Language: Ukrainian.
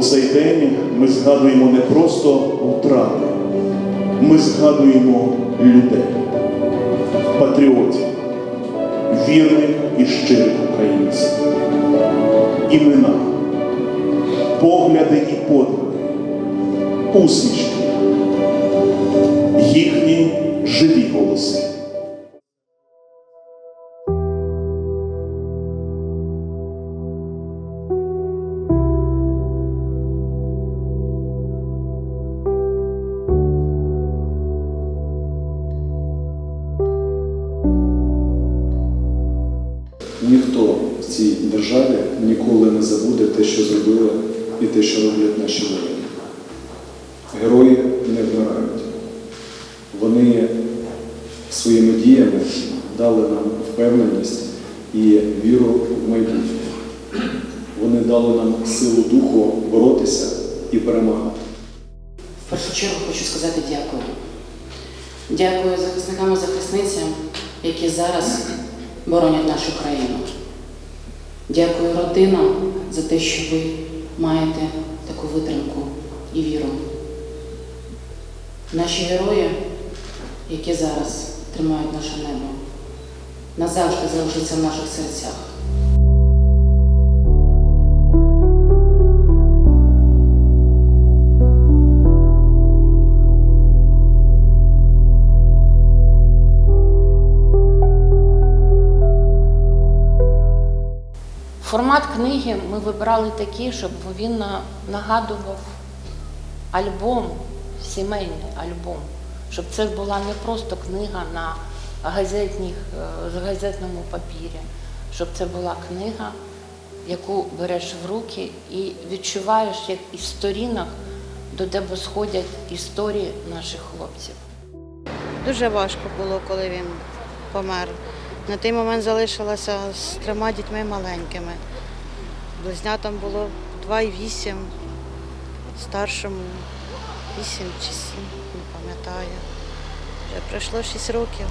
цей день ми згадуємо не просто втрати, ми згадуємо людей, патріотів, вірних і щирих українців, імена, погляди і подвиги, усмішки, їхні живі голоси. Ніхто в цій державі ніколи не забуде те, що зробили і те, що роблять наші воїни. Герої не вмирають. Вони своїми діями дали нам впевненість і віру в майбутнє. Вони дали нам силу духу боротися і перемагати. В першу чергу хочу сказати дякую. Дякую захисникам і захисницям, які зараз боронять нашу країну. Дякую родинам за те, що ви маєте таку витримку і віру. Наші герої, які зараз тримають наше небо, назавжди залишаться в наших серцях. Формат книги ми вибрали такий, щоб він нагадував альбом, сімейний альбом, щоб це була не просто книга на газетних, е, газетному папірі, щоб це була книга, яку береш в руки і відчуваєш, як із сторінок до тебе сходять історії наших хлопців. Дуже важко було, коли він помер. На той момент залишилася з трьома дітьми маленькими. Близнятам було 2,8, старшому 8 чи 7, не пам'ятаю. Вже пройшло 6 років.